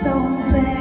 ส่งแสง